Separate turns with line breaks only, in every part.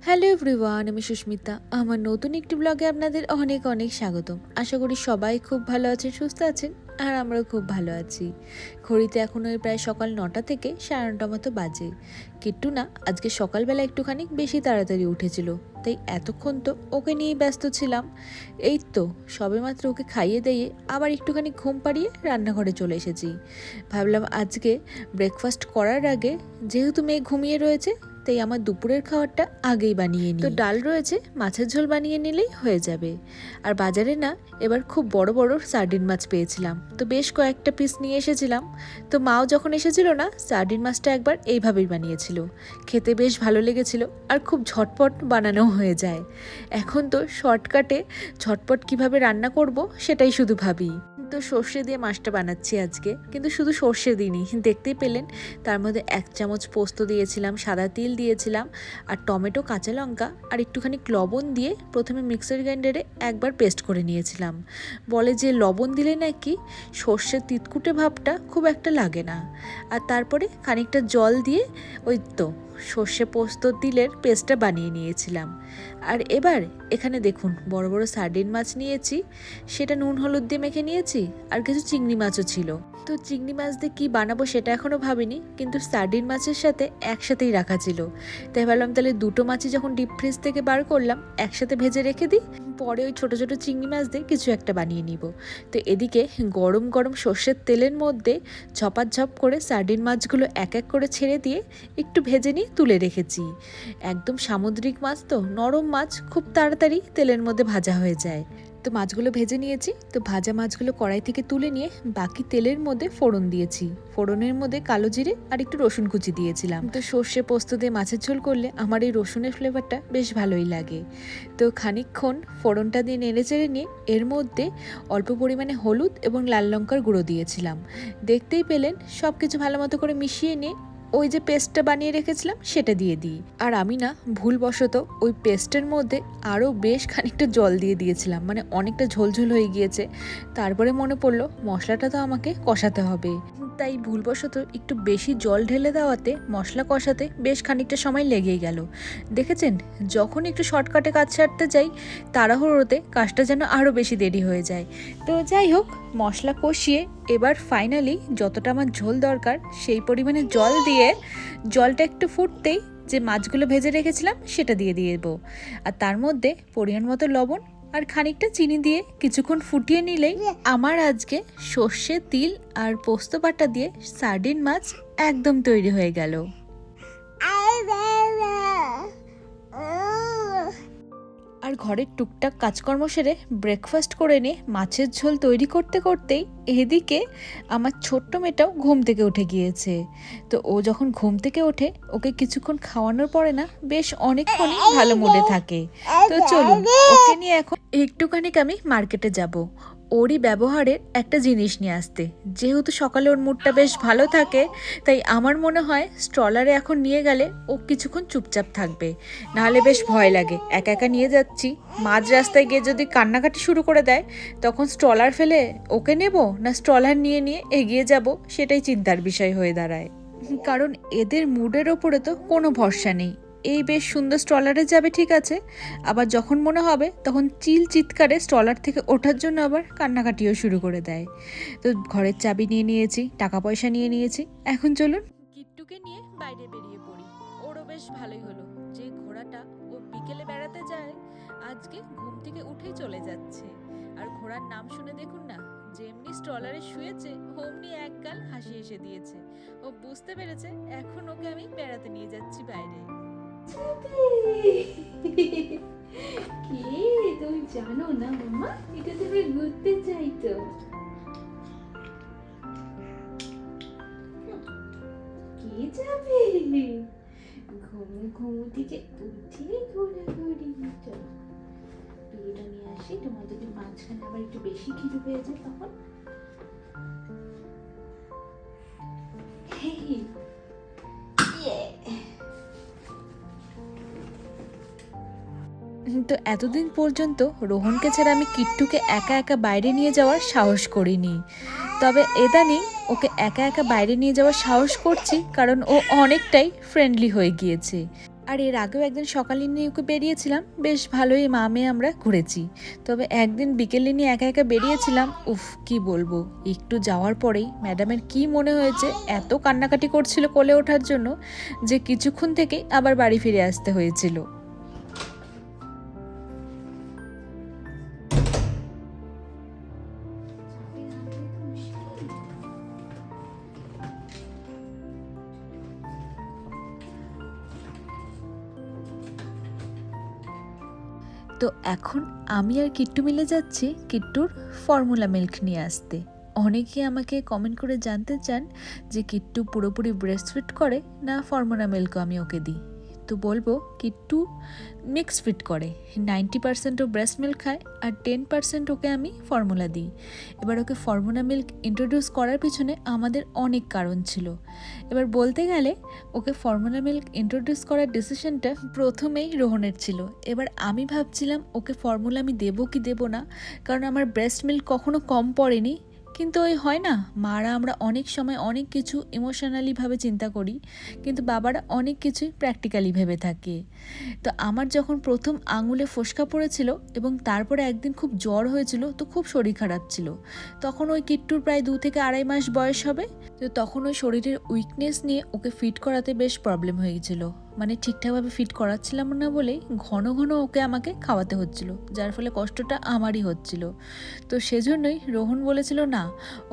Hello everyone, আমি সুস্মিতা। আমার নতুন একটি ব্লগে আপনাদের অনেক অনেক স্বাগতম। আশা করি সবাই খুব ভালো আছেন, সুস্থ আছেন, আর আমরাও খুব ভালো আছি। ঘড়িতে এখন ওই প্রায় সকাল নটা থেকে সাড়ে নটা মতো বাজে। কিট্টু না, আজকে সকালবেলা একটুখানি বেশি তাড়াতাড়ি উঠেছিল। তাই এতক্ষণ তো ওকে নিয়েই ব্যস্ত ছিলাম। এই তো, সবেমাত্র ওকে খাইয়ে দিয়ে আবার একটুখানি ঘুম পাড়িয়ে রান্নাঘরে চলে এসেছি। ভাবলাম আজকে ব্রেকফাস্ট করার আগে যেহেতু মেয়ে ঘুমিয়ে রয়েছে তাই আমার দুপুরের খাবারটা আগেই বানিয়ে নিই। তো ডাল রয়েছে মাছের ঝোল বানিয়ে নিলেই হয়ে যাবে। আর বাজারে না এবার খুব বড় বড় সার্ডিন মাছ পেয়েছিলাম। তো বেশ কয়েকটা পিস নিয়ে এসেছিলাম। তো মাও যখন এসেছিল না সার্ডিন মাছটা একবার এইভাবেই বানিয়েছিল। খেতে বেশ ভালো লেগেছিল আর খুব ঝটপট বানানো হয়ে যায়। এখন তো শর্টকাটে ঝটপট কীভাবে রান্না করব সেটাই শুধু ভাবি। তো সর্ষে দিয়ে মাছটা বানাচ্ছি আজকে। কিন্তু শুধু সর্ষে দিইনি, দেখতেই পেলেন? তার মধ্যে এক চামচ পোস্ত দিয়েছিলাম, সাদা তিল দিয়েছিলাম, আর টমেটো, কাঁচা লঙ্কা, আর একটুখানি লবণ দিয়ে প্রথমে মিক্সার গ্রাইন্ডারে একবার পেস্ট করে নিয়েছিলাম। বলে যে লবণ দিলে নাকি সর্ষের তিতকুটে ভাবটা খুব একটা লাগে না। আর তারপরে খানিকটা জল দিয়ে ওই তো সর্ষে পোস্ত তিলের পেস্টটা বানিয়ে নিয়েছিলাম। আর এবার এখানে দেখুন, বড় বড় সার্ডিন মাছ নিয়েছি, সেটা নুন, হলুদ দিয়ে মেখে নিয়েছি, আর কিছু চিংড়ি মাছও ছিল। তো চিংড়ি মাছ দিয়ে কী বানাবো সেটা এখনও ভাবিনি, কিন্তু সার্ডিন মাছের সাথে একসাথেই রাখা ছিল। তাই ভাবলাম তাহলে দুটো মাছই যখন ডিপ ফ্রিজ থেকে বার করলাম, একসাথে ভেজে রেখে দিই, পরে ওই ছোটো ছোটো চিংড়ি মাছ দিয়ে কিছু একটা বানিয়ে নিব। তো এদিকে গরম গরম সর্ষের তেলের মধ্যে ঝপাঝপ করে সার্ডিন মাছগুলো এক এক করে ছেড়ে দিয়ে একটু ভেজে নিয়ে তুলে রেখেছি। একদম সামুদ্রিক মাছ তো, নরম মাছ, খুব তাড়াতাড়ি তেলের মধ্যে ভাজা হয়ে যায়। তো মাছগুলো ভেজে নিয়েছি, তো ভাজা মাছগুলো কড়াই থেকে তুলে নিয়ে বাকি তেলের মধ্যে ফোড়ন দিয়েছি। ফোড়নের মধ্যে কালো জিরে আর একটু রসুন কুচি দিয়েছিলাম। তো সর্ষে পোস্ত দিয়ে মাছের ঝোল করলে আমার এই রসুনের ফ্লেভারটা বেশ ভালোই লাগে। তো খানিকক্ষণ ফোড়নটা দিয়ে নেড়ে চেড়ে নিয়ে এর মধ্যে অল্প পরিমাণে হলুদ এবং লাল লঙ্কার গুঁড়ো দিয়েছিলাম। দেখতেই পেলেন সব কিছু ভালো মতো করে মিশিয়ে নিয়ে ওই যে পেস্টটা বানিয়ে রেখেছিলাম, সেটা দিয়ে দিই। আর আমি না, ভুলবশত ওই পেস্টের মধ্যে আরও বেশ খানিকটা জল দিয়ে দিয়েছিলাম মানে অনেকটা ঝোলঝোল হয়ে গিয়েছে। তারপরে মনে পড়ল, মশলাটা তো আমাকে কষাতে হবে। তাই ভুলবশত একটু বেশি জল ঢেলে দেওয়াতে মশলা কষাতে বেশ খানিকটা সময় লেগেই গেল। দেখেছেন? যখন একটু শর্টকাটে কাজ সারতে যাই, তাড়াহুড়োতে কাজটা যেন আরও বেশি দেরি হয়ে যায়। তো যাই হোক, মশলা কষিয়ে এবার ফাইনালি যতটা আমার ঝোল দরকার, সেই পরিমাণে জল দিয়ে জলটা একটু ফুটতেই যে মাছগুলো ভেজে রেখেছিলাম সেটা দিয়ে দিয়ে দেবো। আর তার মধ্যে পরিমাণ মতো লবণ আর খানিকটা চিনি দিয়ে কিছুক্ষণ ফুটিয়ে নিলেই আমার আজকে সর্ষে তিল আর পোস্ত বাটা দিয়ে সার্ডিন মাছ একদম তৈরি হয়ে গেল। আর ঘরের টুকটাক কাজকর্ম সেরে ব্রেকফাস্ট করে নিয়ে মাছের ঝোল তৈরি করতে করতেই এদিকে আমার ছোট্ট মেয়েটাও ঘুম থেকে উঠে গিয়েছে। তো ও যখন ঘুম থেকে ওঠে, ওকে কিছুক্ষণ খাওয়ানোর পরে না বেশ অনেকক্ষণই ভালো মনে থাকে। তো চলুন, ওকে নিয়ে এখন একটুখানি আমি মার্কেটে যাব। ওরই ব্যবহারের একটা জিনিস নিয়ে আসতে। যেহেতু সকালে ওর মুডটা বেশ ভালো থাকে, তাই আমার মনে হয় স্ট্রলারে এখন নিয়ে গেলে ও কিছুক্ষণ চুপচাপ থাকবে। নাহলে বেশ ভয় লাগে। একা একা নিয়ে যাচ্ছি। মাঝ রাস্তায় গিয়ে যদি কান্নাকাটি শুরু করে দেয়, তখন স্ট্রলার ফেলে ওকে নেব না স্ট্রলার নিয়ে নিয়ে এগিয়ে যাব, সেটাই চিন্তার বিষয় হয়ে দাঁড়ায়। কারণ এদের মুডের ওপরে তো কোনো ভরসা নেই। এই বেশ সুন্দর স্ট্রলারে যাবে, ঠিক আছে? আবার যখন মনে হবে, তখন চিল চিৎকারে স্ট্রলার থেকে ওঠার জন্য আবার কান্নাকাটিও শুরু করে দেয়। তো ঘরের চাবি নিয়ে নিয়েছি টাকা পয়সা নিয়ে নিয়েছি। এখন চলুন। কিট্টুকে নিয়ে বাইরে বেরিয়ে পড়ি। ওরও বেশ ভালোই হলো যে ঘোড়াটা ও বিকেলে বেড়াতে যায়, আজকে ঘুম থেকে উঠেই চলে যাচ্ছে। আর ঘোড়ার নাম শুনে দেখুন না, যেমনি স্ট্রলারে শুয়েছে, অমনি একগাল হাসি এসে দিয়েছে। ও বুঝতে পেরেছে, এখন ওকে আমি বেড়াতে নিয়ে যাচ্ছি বাইরে।
কে? তুমি জানো না, মামা? এটা তুমি ঘুরতে চাই তো। কে যাবে? ঘুম ঘুম থেকে উঠে ঘোরাঘুরি। চলো। বিয়েটা নিয়ে আসি তোমার যদি মাঝখানে আবার একটু বেশি খিদে পেয়ে যায় তখন।
তো এতদিন পর্যন্ত রোহনকে ছাড়া আমি কিট্টুকে একা একা বাইরে নিয়ে যাওয়ার সাহস করিনি। তবে এদানি ওকে একা একা বাইরে নিয়ে যাওয়ার সাহস করছি কারণ ও অনেকটাই ফ্রেন্ডলি হয়ে গিয়েছে। আর এর আগেও একদিন সকালে নিয়ে ওকে বেরিয়েছিলাম, বেশ ভালোই মা মেয়ে আমরা ঘুরেছি। তবে একদিন বিকেলে নিয়ে একা একা বেরিয়েছিলাম, উফ, কি বলব, একটু যাওয়ার পরেই ম্যাডামের কি মনে হয়েছে, এত কান্নাকাটি করছিল কোলে ওঠার জন্য যে কিছুক্ষণ থেকেই আবার বাড়ি ফিরে আসতে হয়েছিল।
তো
এখন আমি আর কিট্টু মিলে যাচ্ছি কিট্টুর ফর্মুলা মিল্ক নিয়ে আসতে। অনেকে আমাকে কমেন্ট করে জানতে চান যে কিট্টু পুরোপুরি ব্রেস্ট ফিট করে না ফর্মুলা মিল্কও আমি ওকে দিই। তো বলব কি কিট্টু মিক্স ফিট করে। নাইনটি পার্সেন্ট ও ব্রেস্ট মিল্ক খায় আর টেন পার্সেন্ট ওকে আমি ফর্মুলা দিই। এবার ওকে ফর্মুলা মিল্ক ইন্ট্রোডিউস করার পিছনে আমাদের অনেক কারণ ছিল। এবার বলতে গেলে ওকে ফর্মুলা মিল্ক ইন্ট্রোডিউস করার ডিসিশনটা প্রথমেই রোহনের ছিল। এবার আমি ভাবছিলাম ওকে ফর্মুলা আমি দেবো কি দেবো না? কারণ আমার ব্রেস্ট মিল্ক কখনো কম পড়েনি। কিন্তু ওই হয় না। মারা আমরা অনেক সময় অনেক কিছু ইমোশনালিভাবে চিন্তা করি, কিন্তু বাবারা অনেক কিছুই প্র্যাকটিক্যালি ভেবে থাকে। তো আমার যখন প্রথম আঙুলে ফোসকা পড়েছিল এবং তারপরে একদিন খুব জ্বর হয়েছিল, তো খুব শরীর খারাপ ছিল। তখন ওই কিট্টুর প্রায় দু থেকে আড়াই মাস বয়স হবে। তো তখন ওই শরীরের উইকনেস নিয়ে ওকে ফিট করাতে বেশ প্রবলেম হয়ে গেছিল। মানে ঠিকঠাকভাবে ফিট করাচ্ছিলাম না বলে ঘন ঘন ওকে আমাকে খাওয়াতে হচ্ছিল, যার ফলে কষ্টটা আমারই হচ্ছিল। তো সেজন্যই রোহন বলেছিল, না,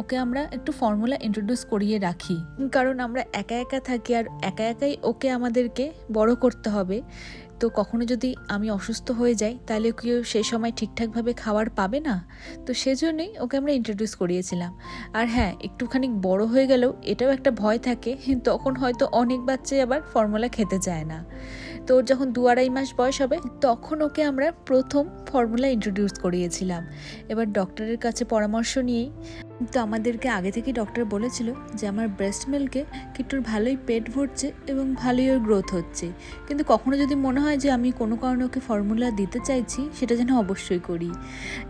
ওকে আমরা একটু ফর্মুলা ইন্ট্রোডিউস করিয়ে রাখি। কারণ আমরা একা একা থাকি আর একা একাই ওকে আমাদেরকে বড় করতে হবে। তো কখনো যদি আমি অসুস্থ হয়ে যাই, তাহলে কেউ সেই সময় ঠিকঠাকভাবে খাবার পাবে না? তো সেজন্যই ওকে আমরা ইন্ট্রোডিউস করিয়েছিলাম। আর হ্যাঁ একটুখানি বড় হয়ে গেলেও এটাও একটা ভয় থাকে, তখন হয়তো অনেক বাচ্চাই আবার ফর্মুলা খেতে চায় না। তো ওর যখন দু আড়াই মাস বয়স হবে, তখন ওকে আমরা প্রথম ফর্মুলা ইন্ট্রোডিউস করিয়েছিলাম। এবার ডক্টরের কাছে পরামর্শ নিয়েই তো আমাদেরকে আগে থেকেই ডক্টর বলেছিল যে আমার ব্রেস্ট মিল্কে কিট্টুর ভালোই পেট ভরছে এবং ভালোই ওর গ্রোথ হচ্ছে। কিন্তু কখনো যদি মনে হয় যে আমি কোনো কারণে ওকে ফর্মুলা দিতে চাইছি, সেটা যেন অবশ্যই করি।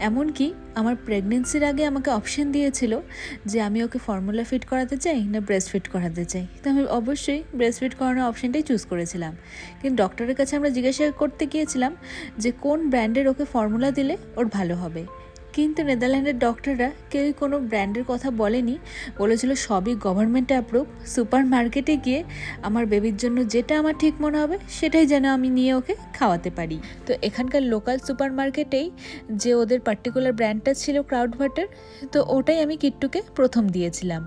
এমনকি আমার প্রেগনেন্সির আগে আমাকে অপশন দিয়েছিল যে আমি ওকে ফর্মুলা ফিট করাতে চাই না ব্রেস্ট ফিট করাতে চাই। তো আমি অবশ্যই ব্রেস্ট ফিট করানোর অপশনটাই চুজ করেছিলাম। কিন্তু ডক্টরের কাছে আমরা জিজ্ঞাসা করতে গিয়েছিলাম যে কোন ব্র্যান্ডের ওকে ফর্মুলা দিলে ওর ভালো হবে। কিন্তু নেদারল্যান্ডের ডক্টররা কেউই কোনো ব্র্যান্ডের কথা বলেনি। বলেছিল, সবই গভর্নমেন্ট অ্যাপ্রুভ সুপার মার্কেটে গিয়ে আমার বেবির জন্য যেটা আমার ঠিক মনে হবে, সেটাই যেন আমি নিয়ে ওকে খাওয়াতে পারি। তো এখানকার লোকাল সুপার মার্কেটেই যে ওদের পার্টিকুলার ব্র্যান্ডটা ছিল ক্রাউড ভাটার তো ওটাই আমি কিট্টুকে প্রথম দিয়েছিলাম।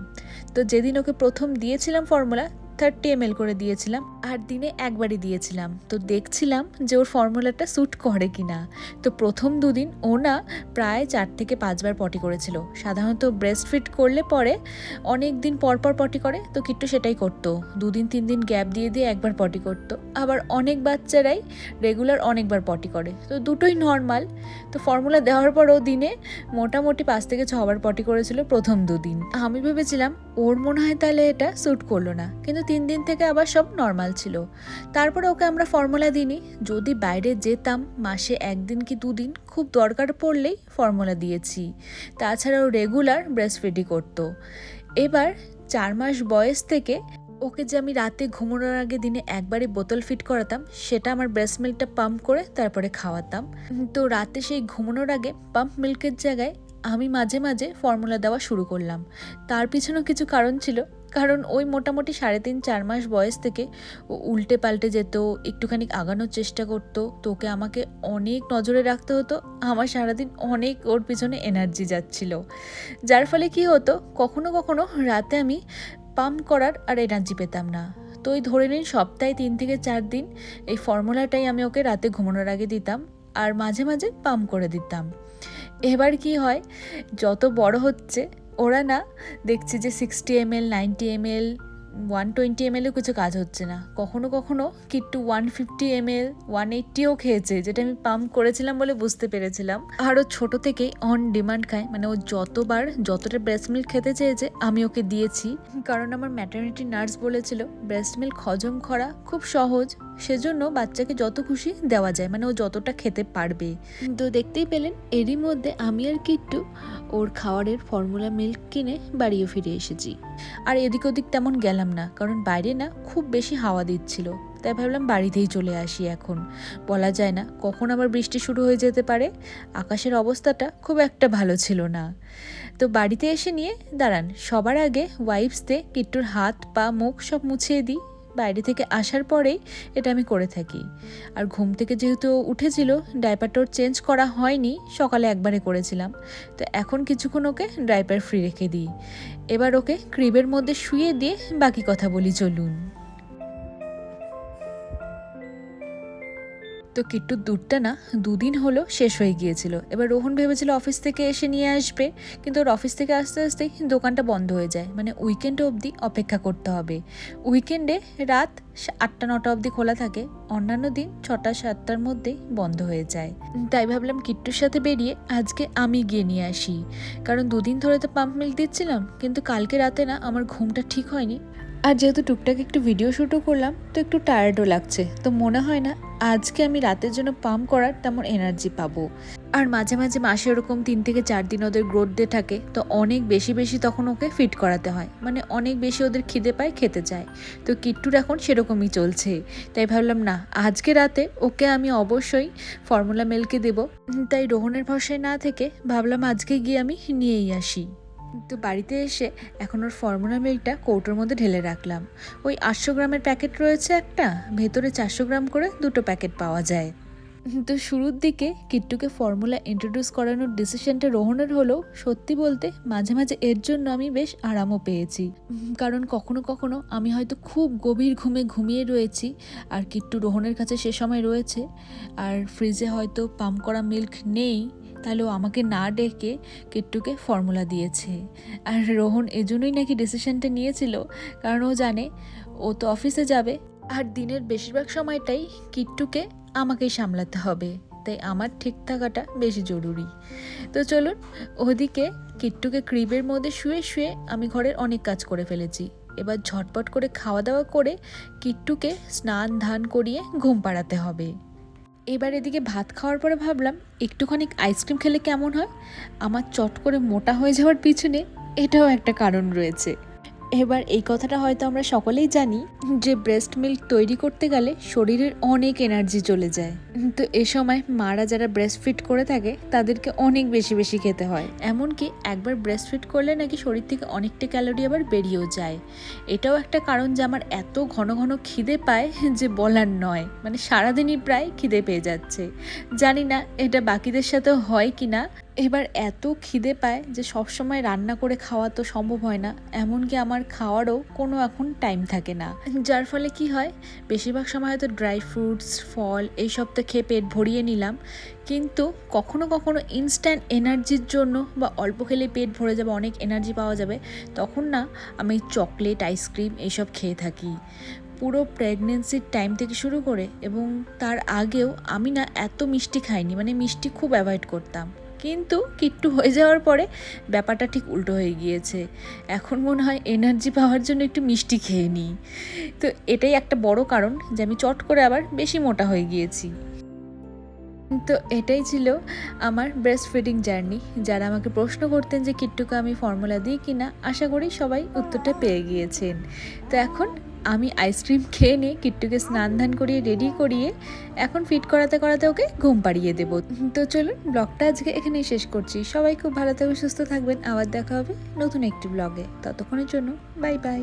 তো যেদিন ওকে প্রথম দিয়েছিলাম ফর্মুলা থার্টি এম করে দিয়েছিলাম, আর দিনে একবারই দিয়েছিলাম। তো দেখছিলাম যে ওর ফর্মুলাটা স্যুট করে কি না তো প্রথম দুদিন ও না প্রায় চার থেকে পাঁচবার পটি করেছিল। সাধারণত ব্রেস্ট ফিট করলে পরে অনেক দিন পর পর পটি করে, তো কিট্টু সেটাই করতো। দুদিন, তিন দিন গ্যাপ দিয়ে দিয়ে একবার পটি করতো। আবার অনেক বাচ্চারাই রেগুলার অনেকবার পটি করে। তো দুটোই নর্মাল তো ফর্মুলা দেওয়ার পরও দিনে মোটামুটি পাঁচ থেকে ছবার পটি করেছিল প্রথম দুদিন। আমি ভেবেছিলাম, ওর মনে হয় তাহলে এটা স্যুট করল না। কিন্তু তিন দিন থেকে আবার সব নর্মাল ছিল। তারপরে ওকে আমরা ফর্মুলা দিইনি। যদি বাইরে যেতাম, মাসে একদিন কি দুদিন, খুব দরকার পড়লেই ফর্মুলা দিয়েছি। তাছাড়াও রেগুলার ব্রেস্ট ফিডই করতো। এবার চার মাস বয়স থেকে ওকে যে আমি রাতে ঘুমানোর আগে দিনে একবারই বোতল ফিট করাতাম, সেটা আমার ব্রেস্ট মিল্কটা পাম্প করে তারপরে খাওয়াতাম। তো রাতে সেই ঘুমানোর আগে পাম্প মিল্কের জায়গায় আমি মাঝে মাঝে ফর্মুলা দেওয়া শুরু করলাম। তার পিছনেও কিছু কারণ ছিল। কারণ ওই মোটামুটি সাড়ে তিন, চার মাস বয়স থেকে ও উল্টে পাল্টে যেত, একটুখানি আগানোর চেষ্টা করতো। তো ওকে আমাকে অনেক নজরে রাখতে হতো, আমার সারাদিন অনেক ওর পিছনে এনার্জি যাচ্ছিল। যার ফলে কি হতো, কখনো কখনো রাতে আমি পাম্প করার আর এনার্জি পেতাম না। তো ওই ধরে নিন সপ্তাহে তিন থেকে চার দিন এই ফর্মুলাটাই আমি ওকে রাতে ঘুমানোর আগে দিতাম আর মাঝে মাঝে পাম্প করে দিতাম। এবার কি হয়, যত বড় হচ্ছে ওরা না দেখছি যে sixty M L ninety M L one twenty M LO কিছু কাজ হচ্ছে না। কখনো কখনো Kittu one fifty M L one এইট্টিও খেয়েছে, যেটা আমি পাম্প করেছিলাম বলে বুঝতে পেরেছিলাম। আরও ছোট থেকেই অন ডিমান্ড খায় মানে ও যতবার যতটা ব্রেস্ট মিল্ক খেতে চেয়েছে, আমি ওকে দিয়েছি। কারণ আমার ম্যাটার্নিটি নার্স বলেছিল ব্রেস্ট মিল্ক হজম করা খুব সহজ সেজন্য বাচ্চাকে যত খুশি দেওয়া যায় মানে ও যতটা খেতে পারবে। তো দেখতেই পেলেন, এরই মধ্যে আমি আর কিট্টু ওর খাওয়ারের ফর্মুলা মিল্ক কিনে বাড়িও ফিরে এসেছি। আর এদিক ওদিক তেমন গেলাম না, কারণ বাইরে না খুব বেশি হাওয়া দিচ্ছিল। তাই ভাবলাম বাড়িতেই চলে আসি এখন। বলা যায় না কখন আবার বৃষ্টি শুরু হয়ে যেতে পারে, আকাশের অবস্থাটা খুব একটা ভালো ছিল না। তো বাড়িতে এসে নিয়ে দাঁড়ান, সবার আগে ওয়াইপস দিয়ে কিট্টুর হাত, পা, মুখ সব মুছিয়ে দিই। বাইরে থেকে আসার পরেই এটা আমি করে থাকি। আর ঘুম থেকে যেহেতু উঠেছিল ডাইপারটোর চেঞ্জ করা হয়নি, সকালে একবারে করেছিলাম। তো এখন কিছুক্ষণ ওকে ডাইপার ফ্রি রেখে দিই। এবার ওকে ক্রিবের মধ্যে শুয়ে দিয়ে বাকি কথা বলি, চলুন। তো কিট্টুর দুধটা না দুদিন হলো শেষ হয়ে গিয়েছিল। এবার রোহন ভেবেছিল অফিস থেকে এসে নিয়ে আসবে, কিন্তু ওর অফিস থেকে আসতে আসতেই দোকানটা বন্ধ হয়ে যায়। মানে উইকেন্ড অবধি অপেক্ষা করতে হবে। উইকেন্ডে রাত আটটা নটা অবধি খোলা থাকে, অন্যান্য দিন ছটা সাতটার মধ্যেই বন্ধ হয়ে যায়। তাই ভাবলাম কিট্টুর সাথে বেরিয়ে আজকে আমি গিয়ে নিয়ে আসি। কারণ দুদিন ধরে তো পাম্প মিল্ক দিচ্ছিলাম, কিন্তু কালকে রাতে না আমার ঘুমটা ঠিক হয়নি। আর যেহেতু টুকটাক একটু ভিডিও শ্যুটও করলাম, তো একটু টায়ার্ডও লাগছে। তো মনে হয় না, আজকে আমি রাতের জন্য পাম্প করার তেমন এনার্জি পাবো। আর মাঝে মাঝে মাসে ওরকম তিন থেকে চার দিন ওদের গ্রোথ ডে থাকে, তো অনেক বেশি বেশি তখন ওকে ফিট করাতে হয়। মানে অনেক বেশি ওদের খিদে পায়, খেতে চায়। তো কিট্টুর এখন সেরকমই চলছে। তাই ভাবলাম, না, আজকে রাতে ওকে আমি অবশ্যই ফর্মুলা মিল্কে দেবো। তাই রোহনের ভরসায় না থেকে ভাবলাম আজকে গিয়ে আমি নিয়েই আসি। তো বাড়িতে এসে এখন ওর ফর্মুলা মিল্কটা কৌটোর মধ্যে ঢেলে রাখলাম। ওই আটশো গ্রামের প্যাকেট রয়েছে একটা, ভেতরে চারশো গ্রাম করে দুটো প্যাকেট পাওয়া যায়। তো শুরুর দিকে কিট্টুকে ফর্মুলা ইন্ট্রোডিউস করানোর ডিসিশনটা রোহনের হলেও সত্যি বলতে মাঝে মাঝে এর জন্য আমি বেশ আরামও পেয়েছি। কারণ কখনো কখনো আমি হয়তো খুব গভীর ঘুমে ঘুমিয়ে রয়েছি আর কিট্টু রোহনের কাছে সে সময় রয়েছে। আর ফ্রিজে হয়তো পাম্প করা মিল্ক নেই। তাহলে ও আমাকে না ডেকে কিট্টুকে ফর্মুলা দিয়েছে। আর রোহন এজন্যই নাকি ডিসিশনটা নিয়েছিল, কারণ ও জানে ও তো অফিসে যাবে। আর দিনের বেশিরভাগ সময়টাই কিট্টুকে আমাকেই সামলাতে হবে, তাই আমার ঠিক থাকাটা বেশি জরুরি। তো চলুন, ওদিকে কিট্টুকে ক্রিবের মধ্যে শুয়ে শুয়ে আমি ঘরের অনেক কাজ করে ফেলেছি। এবার ঝটপট করে খাওয়া দাওয়া করে কিট্টুকে স্নান ধান করিয়ে ঘুম পাড়াতে হবে। এবার এদিকে ভাত খাওয়ার পরে ভাবলাম, একটুখানি আইসক্রিম খেলে কেমন হয়? আমার চট করে মোটা হয়ে যাওয়ার পিছনে এটাও একটা কারণ রয়েছে। এবার এই কথাটা হয়তো আমরা সকলেই জানি যে ব্রেস্ট মিল্ক তৈরি করতে গেলে শরীরের অনেক এনার্জি চলে যায়। তো এ সময় মারা যারা ব্রেস্ট ফিট করে থাকে, তাদেরকে অনেক বেশি বেশি খেতে হয়। এমনকি একবার ব্রেস্ট ফিট করলে নাকি শরীর থেকে অনেকটা ক্যালোরি আবার বেরিয়েও যায়। এটাও একটা কারণ যে আমার এত ঘন ঘন খিদে পায় যে বলার নয়। মানে সারাদিনই প্রায় খিদে পেয়ে যাচ্ছে। জানি না এটা বাকিদের সাথেও হয় কি না এবার এত খিদে পায় যে সব সময় রান্না করে খাওয়া তো সম্ভব হয় না, এমনকি আমার খাওয়ারও কোনো এখন টাইম থাকে না। যার ফলে কি হয়, বেশিরভাগ সময় হয়তো ড্রাই ফ্রুটস ফল এইসব তো খেয়ে পেট ভরিয়ে নিলাম, কিন্তু কখনো কখনো ইনস্ট্যান্ট এনার্জির জন্য বা অল্প খেলে পেট ভরে যাবে, অনেক এনার্জি পাওয়া যাবে, তখন না আমি চকলেট আইসক্রিম এইসব খেয়ে থাকি। পুরো প্রেগনেন্সির টাইম থেকে শুরু করে এবং তার আগেও আমি না এত মিষ্টি খাইনি মানে মিষ্টি খুব অ্যাভয়েড করতাম। কিন্তু কিট্টু হয়ে যাওয়ার পরে ব্যাপারটা ঠিক উল্টো হয়ে গিয়েছে। এখন মনে হয় এনার্জি পাওয়ার জন্য একটু মিষ্টি খেয়ে নিই। তো এটাই একটা বড় কারণ যে আমি চট করে আবার বেশি মোটা হয়ে গিয়েছি। তো এটাই ছিল আমার ব্রেস্ট ফিডিং জার্নি যারা আমাকে প্রশ্ন করতেন যে কিট্টুকে আমি ফর্মুলা দিই কি না আশা করি সবাই উত্তরটা পেয়ে গিয়েছেন। তো এখন আমি আইসক্রিম খেয়ে নিয়ে কিট্টুকে স্নান ধান করিয়ে রেডি করিয়ে এখন ফিট করাতে করাতে ওকে ঘুম পাড়িয়ে দেব। তো চলুন ব্লগটা আজকে এখানেই শেষ করছি। সবাই খুব ভালো থাকবে সুস্থ থাকবেন। আবার দেখা হবে নতুন একটি ব্লগে ততক্ষণের জন্য বাই বাই